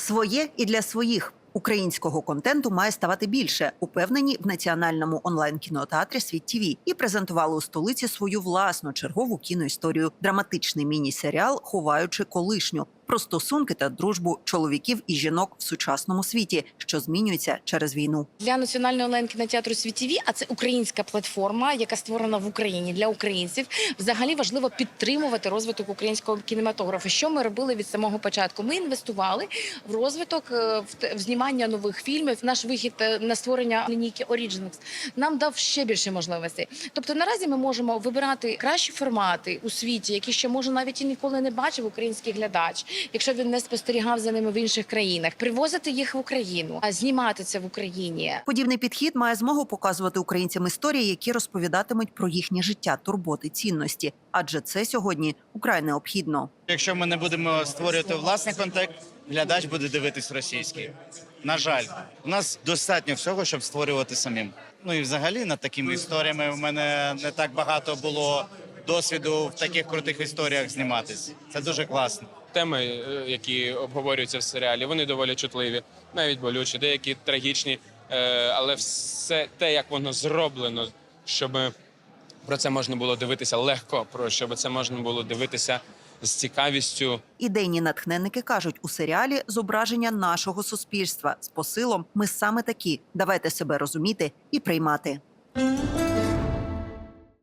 Своє і для своїх. Українського контенту має ставати більше, упевнені в національному онлайн кінотеатрі Світ ТВ і презентували у столиці свою власну чергову кіноісторію драматичний міні-серіал, ховаючи колишню про стосунки та дружбу чоловіків і жінок в сучасному світі, що змінюється через війну. Для національного онлайн кінотеатру «Світ-ТВ», а це українська платформа, яка створена в Україні для українців. Взагалі важливо підтримувати розвиток українського кінематографу. Що ми робили від самого початку? Ми інвестували в розвиток е, в знімання нових фільмів. Наш вихід е, на створення лінійки Originals нам дав ще більше можливостей. Тобто наразі ми можемо вибирати кращі формати у світі, які ще може навіть і ніколи не бачив український глядач, якщо він не спостерігав за ними в інших країнах, привозити їх в Україну, а знімати це в Україні. Подібний підхід має змогу показувати українцям історії, які розповідатимуть про їхнє життя, турботи, цінності. Адже це сьогодні украй необхідно. Якщо ми не будемо створювати власний контекст, глядач буде дивитись російський. На жаль, у нас достатньо всього, щоб створювати самим. Ну і взагалі над такими історіями в мене не так багато було досвіду в таких крутих історіях зніматись. Це дуже класно. Теми, е, які обговорюються в серіалі, вони доволі чутливі, навіть болючі, деякі трагічні, е, але все те, як воно зроблено, щоб про це можна було дивитися легко, про щоб це можна було дивитися з цікавістю. Ідейні натхненники кажуть у серіалі зображення нашого суспільства з посилом. Ми саме такі. Давайте себе розуміти і приймати.